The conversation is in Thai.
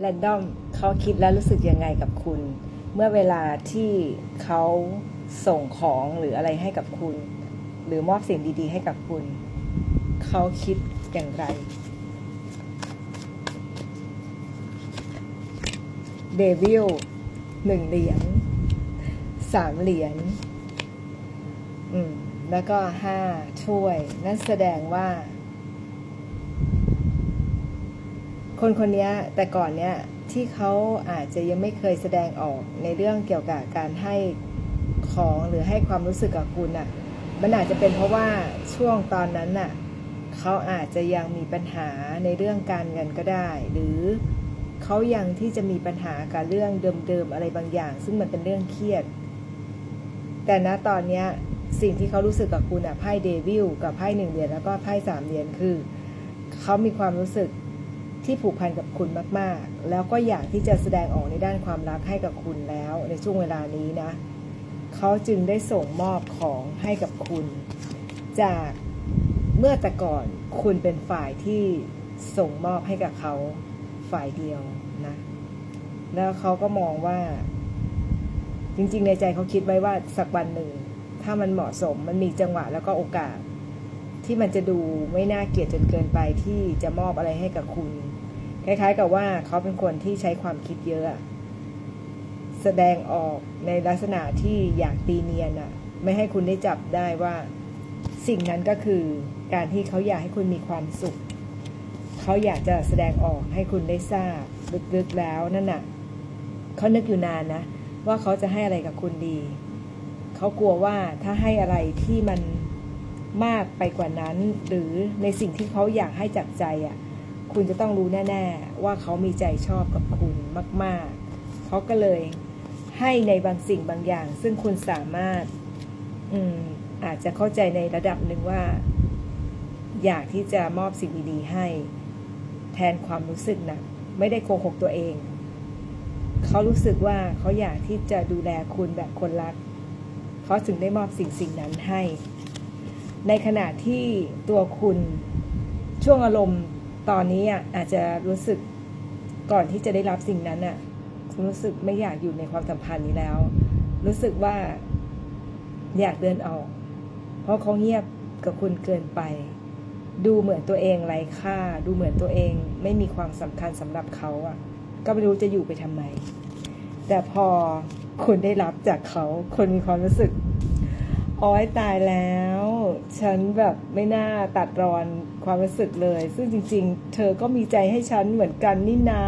แรนดอมเขาคิดแล้วรู้สึกยังไงกับคุณ เมื่อเวลาที่เขาส่งของหรืออะไรให้กับคุณ หรือมอบสิ่งดี ๆ ให้กับคุณ เขาคิดอย่างไรเดวิลหนึ่งเหรียญสามเหรียญอืมแล้วก็ห้าถ้วย นั่นแสดงว่า คนคนนี้แต่ก่อนเนี้ยที่เขาอาจจะยังไม่เคยแสดงออกในเรื่องเกี่ยวกับการให้ของหรือให้ความรู้สึกกับคุณอะ่ะ มันอาจจะเป็นเพราะว่าช่วงตอนนั้นน่ะเขาอาจจะยังมีปัญหาในเรื่องการเงินก็ได้ หรือเขายังที่จะมีปัญหากับเรื่องเดิมๆอะไรบางอย่าง ซึ่งมันเป็นเรื่องเครียด แต่ณตอนเนี้ยสิ่งที่เขารู้สึกกับคุณอะไพ่เดวิลกับไพ่หนึ่งเหรียญแล้วก็ไพ่สามเหรียญคือเขามีความรู้สึก ที่ผูกพันกับคุณมากๆ แล้วก็อยากที่จะแสดงออกในด้านความรักให้กับคุณแล้ว ในช่วงเวลานี้นะเขาจึงได้ส่งมอบของให้กับคุณ จากเมื่อแต่ก่อนคุณเป็นฝ่ายที่ส่งมอบให้กับเขาฝ่ายเดียวนะ แล้วเขาก็มองว่า จริงๆ ในใจเขาคิดไว้ว่าสักวันหนึ่ง ถ้ามันเหมาะสมมันมีจังหวะแล้วก็โอกาส ที่มันจะดูไม่น่าเกลียดจนเกินไปที่จะมอบอะไรให้กับคุณ คล้ายๆกับว่าเขาเป็นคนที่ใช้ความคิดเยอะ แสดงออกในลักษณะที่อยากตีเนียนอะไม่ให้คุณได้จับได้ว่า สิ่งนั้นก็คือการที่เขาอยากให้คุณมีความสุข เขาอยากจะแสดงออกให้คุณได้ทราบลึกๆแล้วนั่นน่ะเขานึกอยู่นานนะ ว่าเขาจะให้อะไรกับคุณดี เขากลัวว่าถ้าให้อะไรที่มันมากไปกว่านั้น หรือในสิ่งที่เขาอยากให้จากใจอะ คุณจะต้องรู้แน่ ๆ ว่าเขามีใจชอบกับคุณมาก ๆ เขาก็เลยให้ในบางสิ่งบางอย่าง ซึ่งคุณสามารถอืมอาจจะเข้าใจในระดับหนึ่งว่า อยากที่จะมอบสิ่งดีๆให้ แทนความรู้สึกนะไม่ได้โกหกตัวเอง เขารู้สึกว่าเขาอยากที่จะดูแลคุณแบบคนรัก เขาถึงได้มอบสิ่งสิ่งนั้นให้ ในขณะที่ตัวคุณช่วงอารมณ์ ตอนนี้อะอาจจะรู้สึกก่อนที่จะได้รับสิ่งนั้นอะรู้สึกไม่อยากอยู่ในความสัมพันธ์นี้แล้ว รู้สึกว่าอยากเดินออก เพราะเขาเงียบกับคุณเกินไป ดูเหมือนตัวเองไร้ค่า ดูเหมือนตัวเองไม่มีความสำคัญสำหรับเขาอะ ก็ไม่รู้จะอยู่ไปทำไม แต่พอคุณได้รับจากเขาคนมีความรู้สึก อ้ยตายแล้ว ฉันแบบไม่น่าตัดรอนความรู้สึกเลย ซึ่งจริง ๆ เธอก็มีใจให้ฉันเหมือนกันนี่นา